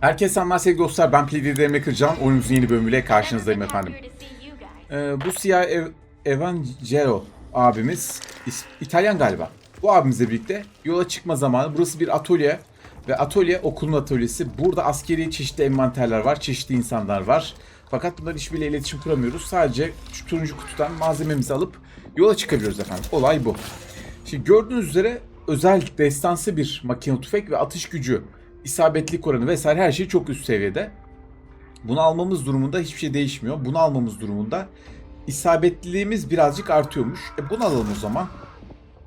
Herkese selamlar sevgili dostlar. Ben PDD Emre Kırcan. Oyunumuzun yeni bölümüyle karşınızdayım efendim. Ee, bu siyah ev, Evangelo abimiz İtalyan galiba. Bu abimizle birlikte yola çıkma zamanı. Burası bir atölye ve atölye okulun atölyesi. Burada askeri çeşitli envanterler var, çeşitli insanlar var. Fakat bunlar hiçbiriyle iletişim kuramıyoruz. Sadece şu turuncu kutudan malzememizi alıp yola çıkabiliyoruz efendim. Olay bu. Şimdi gördüğünüz üzere özel destansı bir makine tüfek ve atış gücü, isabetlik oranı vesaire her şey çok üst seviyede. Bunu almamız durumunda hiçbir şey değişmiyor. Bunu almamız durumunda isabetliliğimiz birazcık artıyormuş. E bunu alalım o zaman.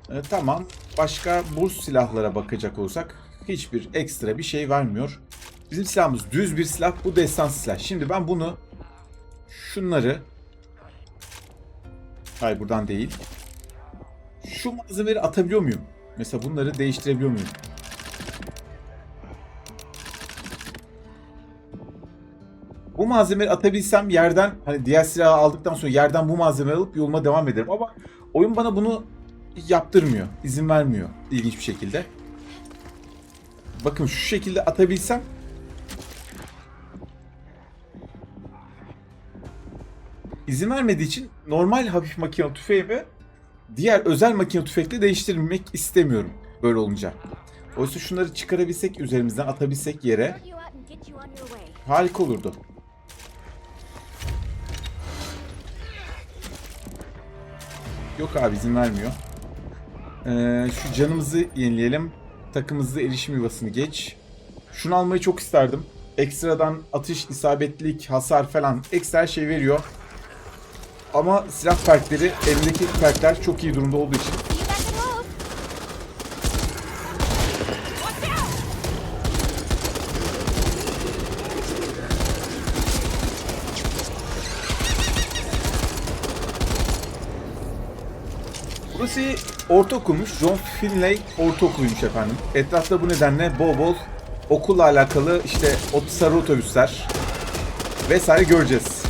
E, tamam. Başka burs silahlara bakacak olursak hiçbir ekstra bir şey vermiyor. Bizim silahımız düz bir silah. Bu destansı silah. Şimdi ben bunu şunları Hayır buradan değil. Şu malzemeleri atabiliyor muyum? Mesela bunları değiştirebiliyor muyum? Bu malzemeleri atabilsem yerden hani diğer silahı aldıktan sonra yerden bu malzemeyi alıp yoluma devam ederim ama oyun bana bunu yaptırmıyor. izin vermiyor ilginç bir şekilde. Bakın şu şekilde atabilsem izin vermediği için normal hafif makine tüfeğimi diğer özel makine tüfekle değiştirmek istemiyorum böyle olunca. Oysa şunları çıkarabilsek üzerimizden atabilsek yere harika olurdu. Yok abi izin vermiyor. Ee, şu canımızı yenileyelim. Takımızı erişim yuvasını geç. Şunu almayı çok isterdim. Ekstradan atış, isabetlilik, hasar falan ekstra şey veriyor. Ama silah perkleri, elindeki perkler çok iyi durumda olduğu için Burası ortaokulmuş. John Finlay ortaokuluymuş efendim. Etrafta bu nedenle bol bol okulla alakalı işte ot sarı otobüsler vesaire göreceğiz.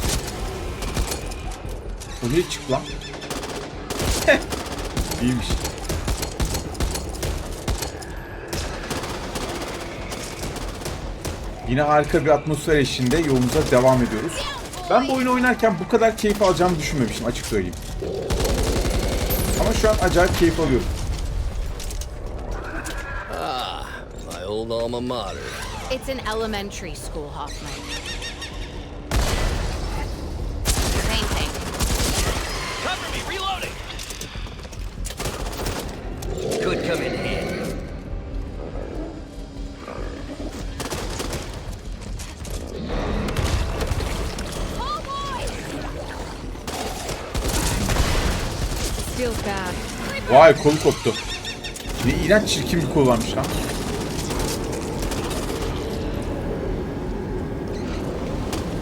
Niye çıktı lan? İyiymiş. Yine harika bir atmosfer eşliğinde yolumuza devam ediyoruz. Ben bu oyunu oynarken bu kadar keyif alacağımı düşünmemiştim açık söyleyeyim. Ama şu an acayip keyif alıyorum. My old alma mater. It's an elementary school, Hoffman. Vay kolu koptu. Ne iğrenç çirkin bir kol varmış lan.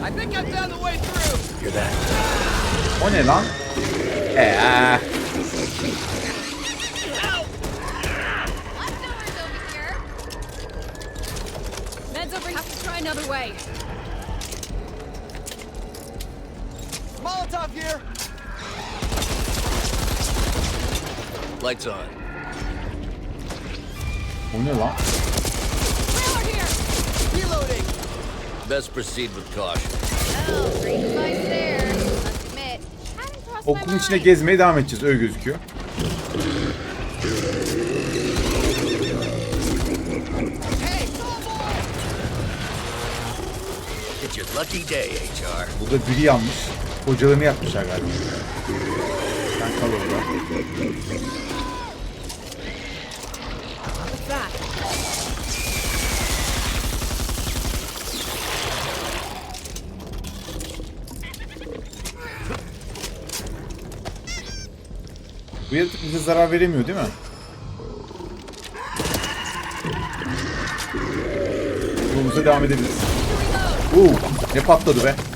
I think I found the way through. You're that. O ne lan? Eee. Ned's over. Have to try another way. Molotov here. Lights on. O ne lan? Reloading. Best proceed with caution. Oh, Okulun içine gezmeye devam edeceğiz öyle gözüküyor. Hey, It's your lucky day, HR. Burada biri yanmış. Hocalarını yapmışlar galiba. Sen kal orada. Bu yaratık bize zarar veremiyor değil mi? Yolumuza devam edebiliriz. Uuu ne patladı be.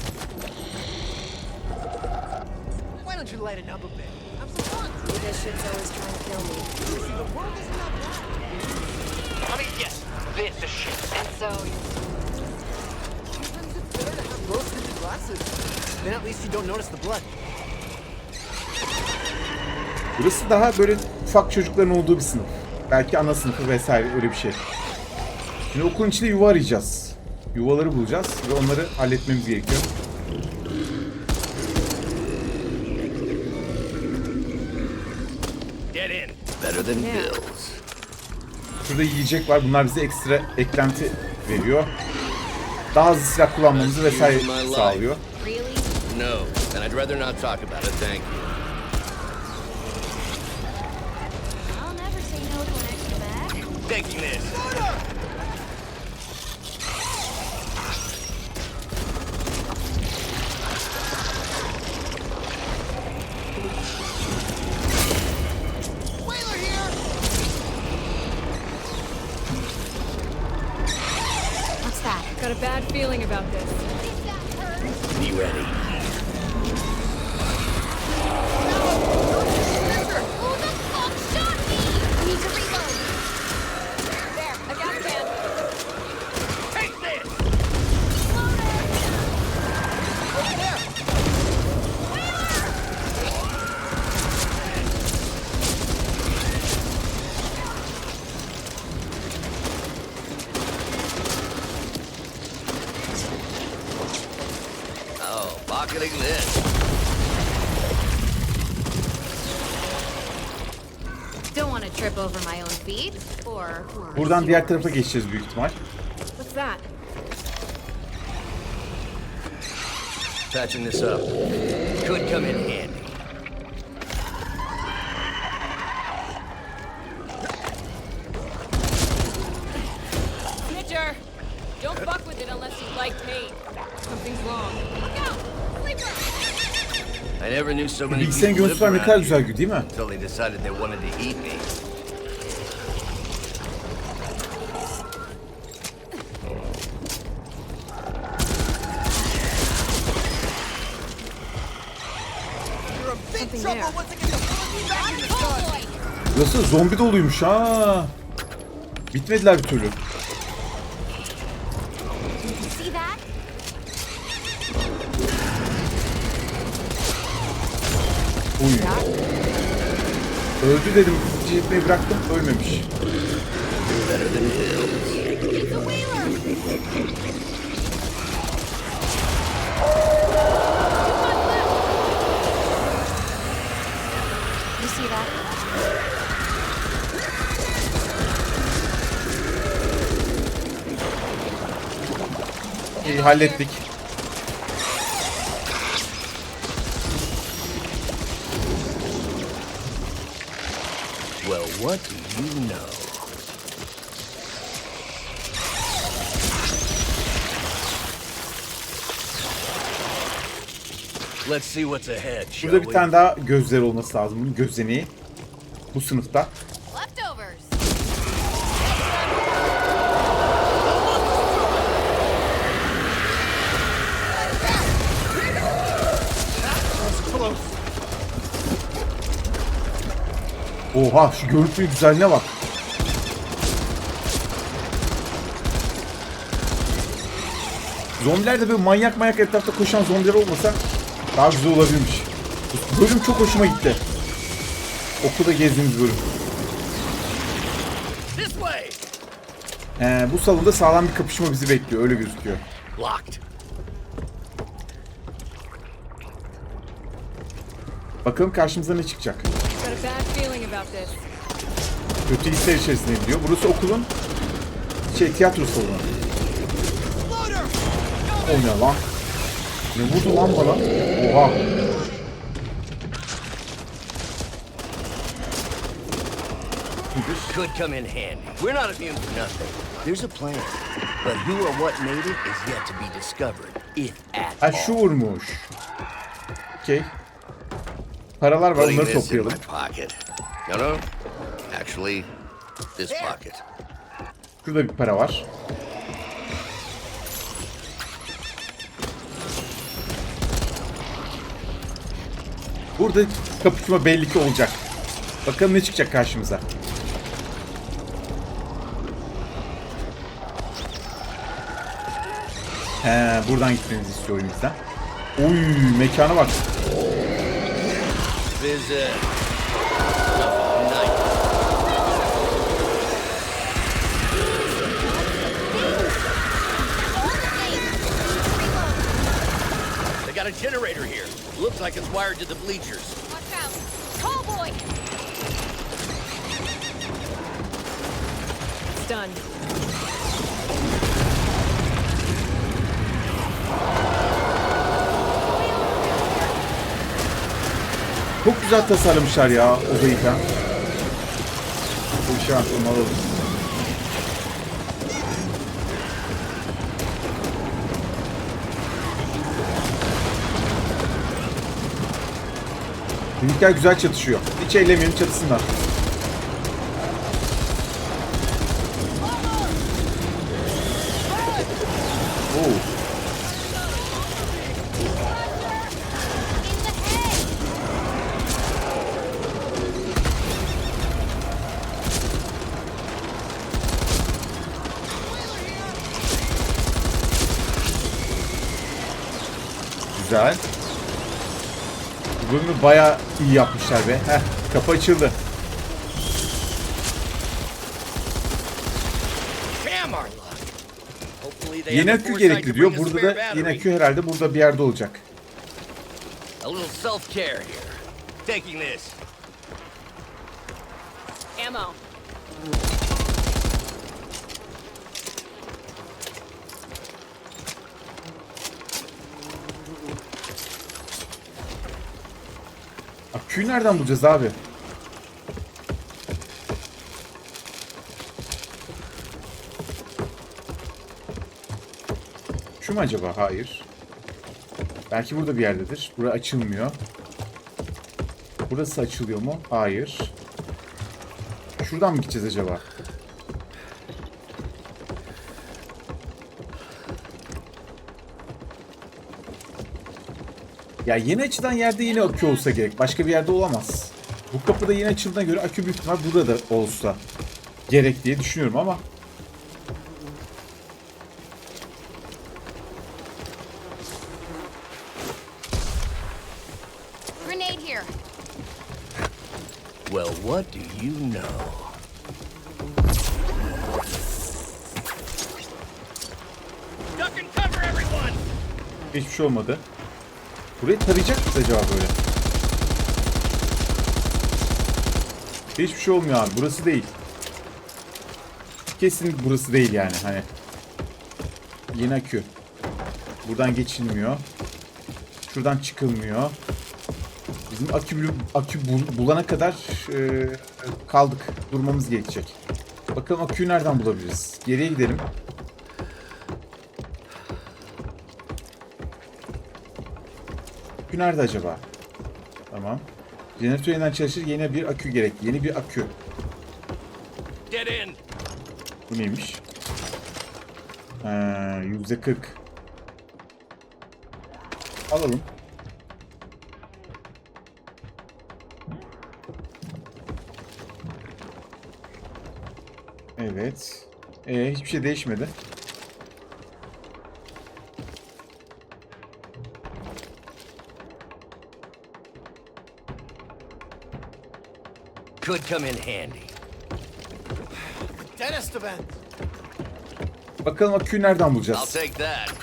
Shit's always trying to kill me. The world isn't that bad. I mean, yes, this is shit. And so, Sometimes it's better to have rose-tinted glasses. Then at least you don't notice the blood. Burası daha böyle ufak çocukların olduğu bir sınıf. Belki ana sınıfı vesaire öyle bir şey. Şimdi okulun içinde yuva arayacağız. yuvaları bulacağız ve onları halletmemiz gerekiyor. Get in. Better than bills. Şurada yiyecek var. Bunlar bize ekstra eklenti veriyor. Daha hızlı silah kullanmamızı vesaire sağlıyor. No, and I'd rather not talk about it, thank you. I'll never say no to an extra bag. Taking this. Got a bad feeling about this. Be ready. Buradan diğer tarafa geçeceğiz büyük ihtimal. Patching this up. Could come in handy. Snitcher! Don't fuck with it unless you like me. Something's wrong. Look out! Sleeper! I never knew so many Bilgisayarın people görüntüsü lived var ne kadar around güzel here değil mi? until they decided they wanted to eat me. Burası zombi doluymuş ha. Bitmediler bir türlü. Uy. Öldü dedim. Gitmeyi bıraktım. Ölmemiş. İyi hallettik. Well, what do you know? Let's see what's ahead, Burada bir tane daha gözleri olması lazım. Bunun gözeneği. Bu sınıfta. Oha şu görüntünün güzelliğine bak. Zombiler de böyle manyak manyak etrafta koşan zombiler olmasa daha güzel olabilirmiş. Bölüm çok hoşuma gitti. Okulda gezdiğimiz bölüm. Ee, bu salonda sağlam bir kapışma bizi bekliyor. Öyle gözüküyor. Bakalım karşımıza ne çıkacak. This. Kötü hisler içerisinde diyor. Burası okulun şey tiyatro salonu. O ne lan? Ne vurdu lan bana? Oha. Nedir? Could come in handy. We're not immune to nothing. There's a plan. But who or what made it is yet to be discovered, if at Ha all. vurmuş. Okey. Paralar var onları toplayalım. my pocket. No, no. Actually, this pocket. Şurada bir para var. Burada kapışma belli ki olacak. Bakalım ne çıkacak karşımıza. He, buradan gitmenizi istiyor oyun bizden. Uy, mekana bak. is got a generator here. Looks like it's wired to the bleachers. Watch out. Tall boy! Stunned. Güzel tasarlamışlar ya odayı falan. Bu onu alalım. Minikler güzel çatışıyor. Hiç ellemeyelim çatısınlar. Oo. In the head. Güzel. Bayağı iyi yapmışlar be. Heh, kapı açıldı. Yeni akü gerekli diyor. Burada da yeni akü herhalde burada bir yerde olacak. A little self-care here. Taking this. Ammo. Aküyü nereden bulacağız abi? Şu mu acaba? Hayır. Belki burada bir yerdedir. Bura açılmıyor. Burası açılıyor mu? Hayır. Şuradan mı gideceğiz acaba? Ya yeni açılan yerde yine akü olsa gerek. Başka bir yerde olamaz. Bu kapıda yeni açıldığına göre akü büyük ihtimal burada da olsa gerek diye düşünüyorum ama Grenade here. Well, what do you know? Duck and cover everyone! hiçbir şey olmadı. Burayı tarayacak mıyız acaba böyle? Hiçbir şey olmuyor abi. Burası değil. Kesin burası değil yani hani. Yeni akü. Buradan geçilmiyor. Şuradan çıkılmıyor. Bizim akü, akü bul- bulana kadar e, kaldık. Durmamız gerekecek. Bakalım aküyü nereden bulabiliriz? Geriye gidelim. Akü nerede acaba? Tamam. Jeneratör yeniden çalışır. Yeni bir akü gerek. Yeni bir akü. Get in! Bu neymiş? Ha, yüzde kırk. Alalım. Evet. Ee, hiçbir şey değişmedi. Could come in handy. Dentist event. Bakalım aküyü nereden I'll bulacağız? take that.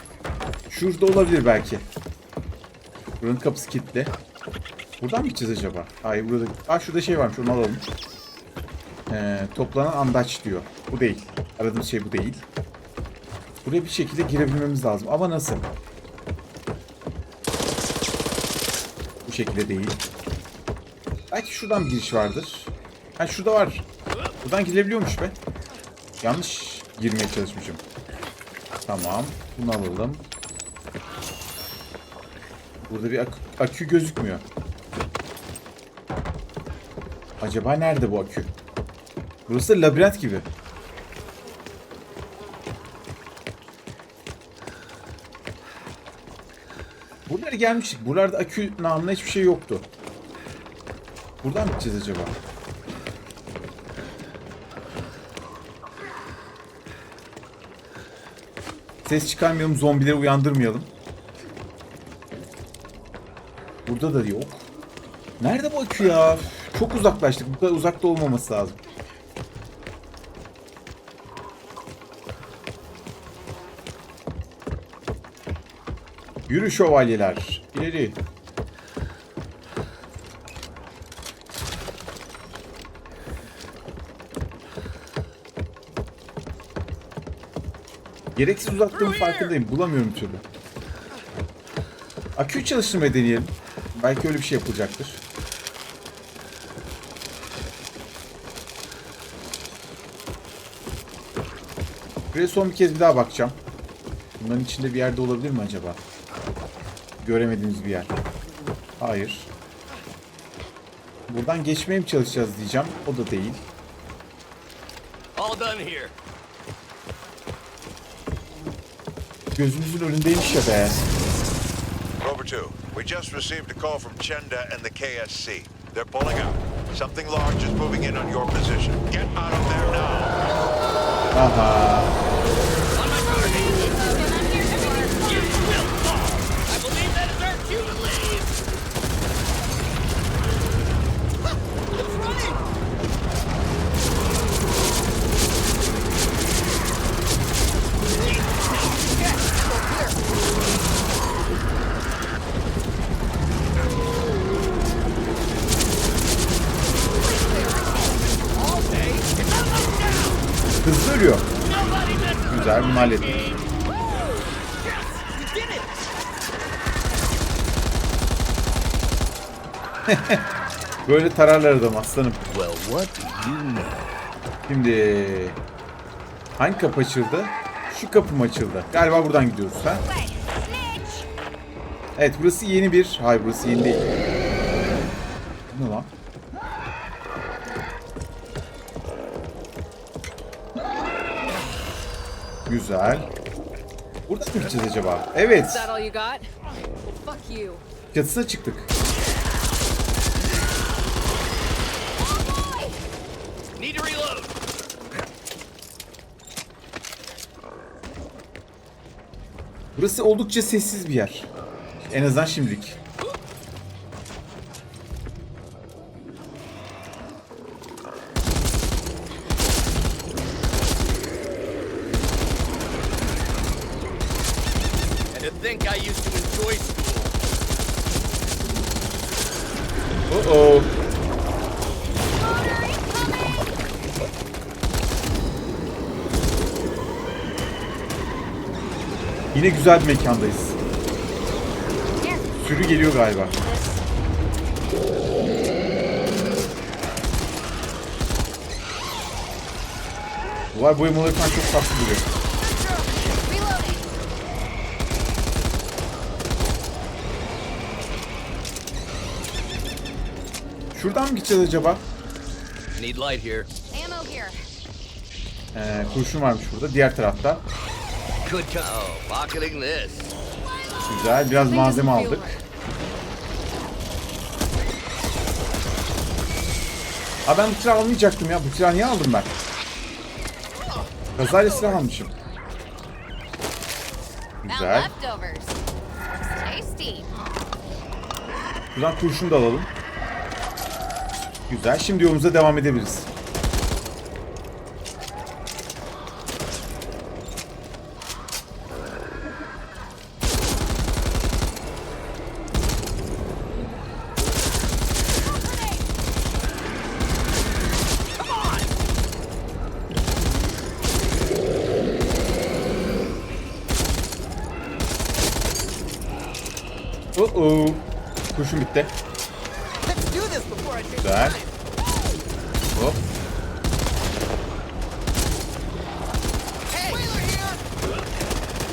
Şurada olabilir belki. Buranın kapısı kilitli. Buradan mı gideceğiz acaba? Hayır burada... Aa şurada şey varmış onu alalım. Ee, toplanan andaç diyor. Bu değil. Aradığımız şey bu değil. Buraya bir şekilde girebilmemiz lazım. Ama nasıl? Bu şekilde değil. Belki şuradan bir giriş vardır. Ha şurada var. Buradan girebiliyormuş be. Yanlış girmeye çalışmışım. Tamam. Bunu alalım. Burada bir ak- akü gözükmüyor. Acaba nerede bu akü? Burası labirent gibi. Buralara gelmiştik. Buralarda akü namına hiçbir şey yoktu. Buradan mı gideceğiz acaba? Ses çıkarmayalım, zombileri uyandırmayalım. Burada da yok. Nerede bu akü ya? Çok uzaklaştık. Bu kadar uzakta olmaması lazım. Yürü şövalyeler. İleri. Gereksiz uzattığım farkındayım. Bulamıyorum türlü. Aküyü çalıştırmayı deneyelim. Belki öyle bir şey yapılacaktır. Buraya son bir kez bir daha bakacağım. Bunların içinde bir yerde olabilir mi acaba? Göremediğimiz bir yer. Hayır. Buradan geçmeye mi çalışacağız diyeceğim. O da değil. All done here. Gözümüzün önündeymiş ya be. Rover 2, we just received a call from Chenda and the KSC. They're pulling out. Something large is moving in on your position. Get out of there now. Aha. Hallettik. Böyle tararlar adam aslanım. Şimdi hangi kapı açıldı? Şu kapı mı açıldı? Galiba buradan gidiyoruz ha? Evet burası yeni bir... Hayır burası yeni değil. Ne lan? Güzel. Burada mı gideceğiz acaba? Evet. Çatısına çıktık. Burası oldukça sessiz bir yer. En azından şimdilik. And to think I used to enjoy school. Oh oh. Yine güzel bir mekandayız. Sürü geliyor galiba. Duvar boyamaları falan çok tatlı duruyor. Şuradan mı gideceğiz acaba? Need light here. Ammo here. Ee, kurşun varmış burada. Diğer tarafta. Good Oh, pocketing this. Güzel. Biraz malzeme aldık. Aa ben bu silahı almayacaktım ya. Bu silahı niye aldım ben? Kazayla silah almışım. Güzel. Buradan kurşun da alalım. Güzel. Şimdi yolumuza devam edebiliriz. Oh oh. Kurşun bitti. Güzel. Hop.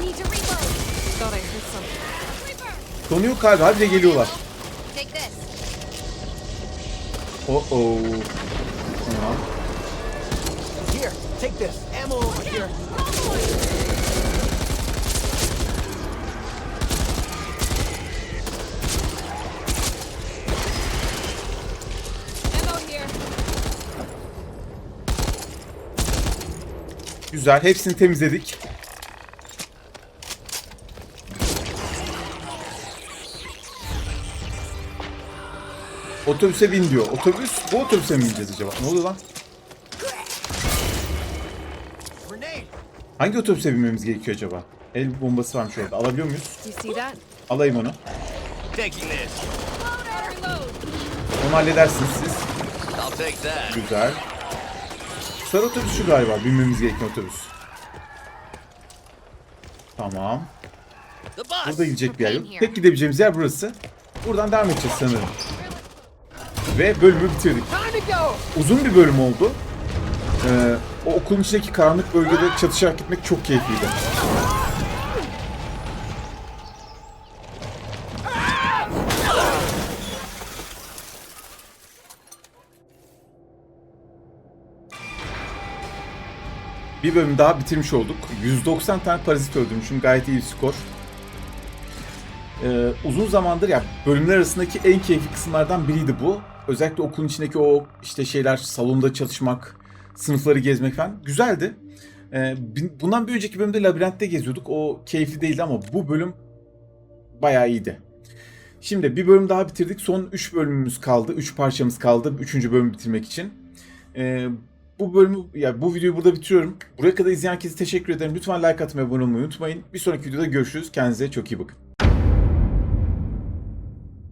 Need to reload. Thought I heard yok abi. Hadi de geliyorlar. Oh oh. Tamam. Here, take this. Ammo over here. Ammo here. Güzel. Hepsini temizledik. Otobüse bin diyor. Otobüs, bu otobüse mi bineceğiz acaba? Ne oluyor lan? Hangi otobüse binmemiz gerekiyor acaba? El bombası varmış orada. Alabiliyor muyuz? Alayım onu. Onu halledersiniz siz. Güzel. Sarı otobüs şu galiba. Binmemiz gereken otobüs. Tamam. Burada gidecek bir yer yok. Tek gidebileceğimiz yer burası. Buradan devam edeceğiz sanırım. Ve bölümü bitirdik. Uzun bir bölüm oldu. Ee, o okulun içindeki karanlık bölgede çatışarak gitmek çok keyifliydi. Bir bölüm daha bitirmiş olduk. 190 tane parazit öldürmüşüm. Gayet iyi bir skor. Ee, uzun zamandır ya bölümler arasındaki en keyifli kısımlardan biriydi bu. Özellikle okulun içindeki o işte şeyler salonda çalışmak, sınıfları gezmek falan güzeldi. Bin- bundan bir önceki bölümde labirentte geziyorduk. O keyifli değildi ama bu bölüm bayağı iyiydi. Şimdi bir bölüm daha bitirdik. Son 3 bölümümüz kaldı. 3 parçamız kaldı 3. bölümü bitirmek için. Ee, bu bölümü ya bu videoyu burada bitiriyorum. Buraya kadar izleyen herkese teşekkür ederim. Lütfen like atmayı, abone olmayı unutmayın. Bir sonraki videoda görüşürüz. Kendinize çok iyi bakın.